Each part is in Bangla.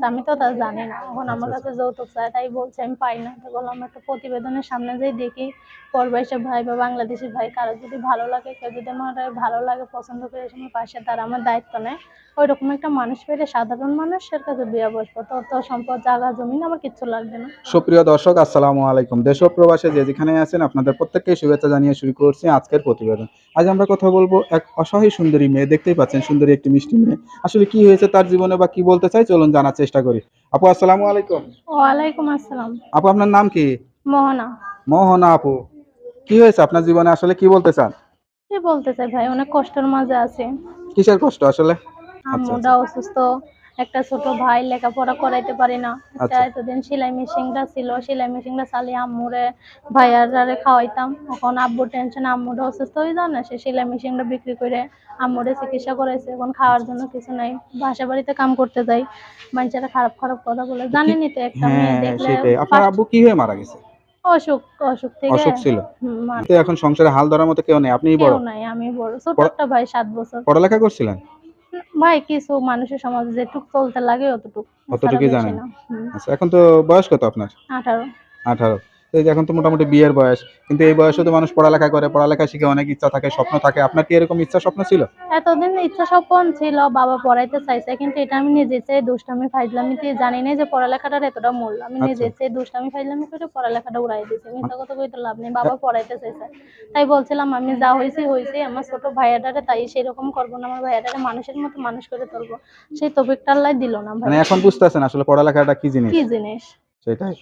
আছে আমি তো তা জানি না। এখন আমার কাছে যৌতুক চায় তাই বলছে আমি পাই না। তো বললাম একটা প্রতিবেদনের সামনে যেই দেখি পরবাইশে ভাই বা বাংলাদেশি ভাই। কারও যদি ভালো লাগে কেউ যদি আমার ভালো লাগে পছন্দ করে এসে আমার পাশে তারা আমার দায়িত্ব নেয়। ওই রকম একটা মানুষ পেলে সাধারণ মানুষের কাছে বিয়ে বসবো। তোর তো সম্পদ জায়গা জমিন আমার কিচ্ছু লাগবে না। সুপ্রিয় দর্শক আসসালামু আলাইকুম। দেশ প্রবাসে যে যেখানে আছেন আপনাদের প্রত্যেককে শুভেচ্ছা জানিয়ে শুরু করছি আজকের প্রতিবেদন। আজ আমরা কথা বলব এক অসহায় সুন্দরী মেয়ে। দেখতেই পাচ্ছেন সুন্দরী একটি মিষ্টি মেয়ে। আসলে কি হয়েছে তার জীবনে বা কি বলতে চাই? চলুন জানার চেষ্টা করি। আপু আসসালামু আলাইকুম। ওয়ালাইকুম আসসালাম। আপু আপনার নাম কি? মোহনা। মোহনা আপু কি হয়েছে? আপনার জীবনে আসলে কি বলতে চান? কি বলতে চাই ভাই? অনেক কষ্টের মাঝে আছে। কিসের কষ্ট আসলে? আম্মুটা অসুস্থ। একটা ছোট ভাই লেখাপড়া করাইতে পারি না। একটা আচ্ছা। এতদিন সেলাই মেশিনটা ছিল সেলাই মেশিনটা চালিয়ে আম্মুরে ভাইয়ারে খাওয়াইতাম। এখন আব্বুর টেনশন আম্মুটা অসুস্থ হয়ে যাও না সে সেলাই মেশিনটা বিক্রি করে আম্মুরে চিকিৎসা করাইছে। এখন খাওয়ার জন্য কিছু নাই বাসা বাড়িতে কাম করতে যাই। মানুষেরা খারাপ খারাপ কথা বলে। জানেনই তো একটা মেয়ে হ্যাঁ দেখলে আপনার আব্বু কি হয়ে মারা গেছে? অসুখ অসুখ থেকে অসুখ ছিল? তো এখন সংসারে হাল ধরার মতো কেউ নেই? আপনিই বড়? কেউ নাই আমি বড়। ছোট একটা ভাই সাত বছর। পড়ালেখা করছিলেন? ভাই কিছু মানুষের সমাজে যেটুক চলতে লাগে অতটুক অতটুকুই জানেন। আচ্ছা এখন তো বয়স কত আপনার? আঠারো। আঠারো। এখন তো মোটামুটি বিয়ের বয়স। কিন্তু এই বয়সে তো মানুষ পড়ালেখা করে পড়ালেখা শিখে অনেক ইচ্ছা থাকে স্বপ্ন থাকে। আপনার কি এরকম ইচ্ছা স্বপ্ন ছিল? এতদিন ইচ্ছা স্বপ্ন ছিল বাবা পড়াইতে চাইছে কিন্তু এটা আমি নিজে চেয়ে দুষ্টামি ফাইজলামি দিয়ে জানি না যে পড়ালেখাটার এতটা মূল্য। আমি নিজে আচ্ছা। চেয়ে দুষ্টামি ফাইজলামি করে পড়ালেখাটা উড়াই দিয়েছি। মিথ্যা কথা কইতে লাভ নেই বাবা পড়াইতে চাইছে। তাই বলছিলাম আমি যা হয়েছি হয়েছি আমার ছোট ভাইয়াটারে তাই সেরকম করব না আমার ভাইয়াটারে মানুষের মতো মানুষ করে তুলবো। সেই তবিকটা আল্লাহ দিল না মানে ভাই এখন বুঝতেছেন আসলে পড়ালেখাটা কি জিনিস? কি জিনিস? সেটাই।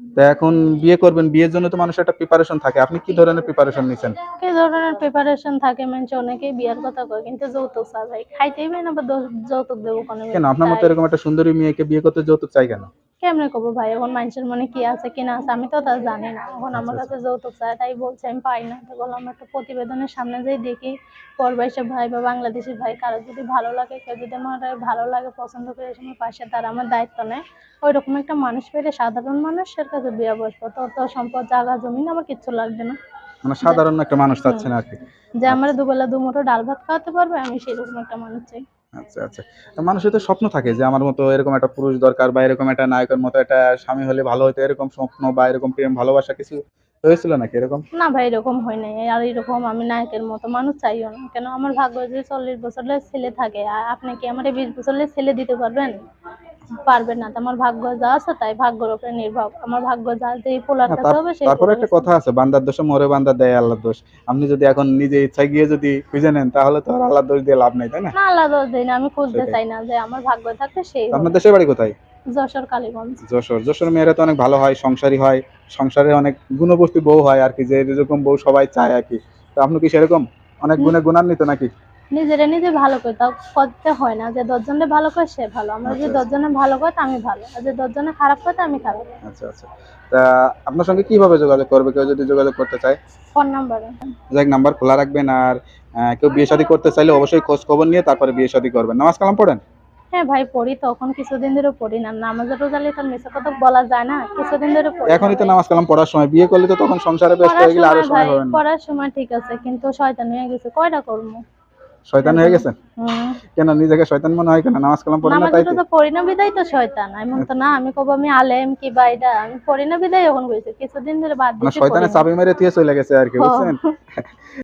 তা এখন বিয়ে করবেন বিয়ের জন্য তো মানুষের একটা প্রিপারেশন থাকে। আপনি কি ধরনের প্রিপারেশন নিছেন? কি ধরনের প্রিপারেশন থাকে মানে অনেকেই বিয়ের কথা কয় কিন্তু যৌতুক চাই ভাই খাইতেই পাই না বা যৌতুক দেবো কোনো কেন? আপনার মতো এরকম একটা সুন্দরী মেয়েকে বিয়ে করতে যৌতুক চাই কেন? কেমনে করব ভাই? এখন মানুষের মনে কি আছে কি না আছে আমি তো তা জানি না। এখন আমার আচ্ছা, কাছে যৌতুক চায় তাই বলছে আমি পাই না। তো বললাম একটা প্রতিবেদনের সামনে যেই দেখি পরবাইশে ভাই বা বাংলাদেশি ভাই কারও যদি ভালো লাগে কেউ যদি আমার ভালো লাগে পছন্দ করে এসে আমার পাশে তারা আমার দায়িত্ব নেয় ওই রকম একটা মানুষ পেলে সাধারণ মানুষের কাছে বিয়ে বসবো। তোর তো সম্পদ জায়গা জমিন আমার কিচ্ছু লাগবে না। মানে সাধারণ একটা মানুষ চাচ্ছেন আর কি। যে আমার দুবেলা দুমুঠো ডাল ভাত খাওয়াতে পারবে আমি সেরকম একটা মানুষ চাই। আচ্ছা আচ্ছা। মানুষের তো স্বপ্ন থাকে যে আমার মতো এরকম একটা পুরুষ দরকার বা এরকম একটা নায়কের মতো একটা স্বামী হলে ভালো হতো, এরকম স্বপ্ন বা এরকম প্রেম, ভালোবাসা কিছু হয়েছিল নাকি এরকম? না ভাই, এরকম হয় নাই। আর এরকম আমি নায়কের মতো মানুষ চাইও না। কেন? আমার ভাগ্য যে চল্লিশ বছরের ছেলে থাকে। আপনি কি আমার বিশ বছরের ছেলে দিতে পারবেন? পারবেন না। আমার ভাগ্য যা আছে তাই ভাগ্যের উপরে নির্ভর। আমার ভাগ্য যা যে না, কাছে হবে সেই তারপরে একটা কথা আছে বান্দার দোষে মরে বান্দার দেয় আল্লাহর দোষ। আপনি যদি এখন নিজে ইচ্ছা গিয়ে যদি খুঁজে নেন তাহলে তো আর আল্লাহর দোষ দিয়ে লাভ নেই তাই না? না আল্লাহ দোষ দিই না আমি খুঁজতে চাই না যে আমার ভাগ্য থাকলে সেই আপনার দেশের বাড়ি কোথায়? যশোর কালীগঞ্জ। যশোর। যশোর মেয়েরা তো অনেক ভালো হয় সংসারী হয়। সংসারে অনেক গুণবর্তী বউ হয় আর কি যে এরকম বউ সবাই চায় আর কি। তো আপনি কি সেরকম? অনেক গুণে গুণান্বিত নাকি? নিজেরা নিজে ভালো করে তাও করতে হয় না। যে দশজনে ভালো করে সে ভালো। আমরা যদি আচ্ছা, দশজনে ভালো করে আমি ভালো। আর যে দশজনে খারাপ করে আমি খারাপ। আচ্ছা আচ্ছা। তা আপনার সঙ্গে কীভাবে যোগাযোগ করবে? কেউ যদি যোগাযোগ করতে চায়? ফোন নাম্বারে। যাক নাম্বার খোলা রাখবেন আর কেউ বিয়ে শাদী করতে চাইলে অবশ্যই খোঁজ খবর নিয়ে তারপরে বিয়ে শাদী করবেন। নামাজ কালাম পড়েন? হ্যাঁ ভাই পড়ি তখন কিছুদিন ধরে পড়ি না। নামাজের রোজালে তো মিশে কথা বলা যায় না। কিছুদিন ধরে পড়ি এখনই তো নামাজ কালাম পড়ার সময়। বিয়ে করলে তো তখন সংসারে ব্যস্ত পড়ার হয়ে গেলে আরও সময় সময় হবে না। পড়ার সময় ঠিক আছে কিন্তু শয়তান হয়ে গেছে। কয়টা করব? শয়তান হয়ে গেছেন কেন নিজেকে শয়তান মনে হয় কেন? নামাজ কালাম পড়েন না তাই তো? তো বিদায় তো শয়তান। এমন তো না আমি কব আমি আলেম কি বা এটা? আমি পড়ি বিদায় এখন কইছে। কিছুদিন ধরে বাদ দিছি দিয়েছি শয়তানের চাবি মেরে দিয়ে চলে গেছে আর কি। বুঝছেন?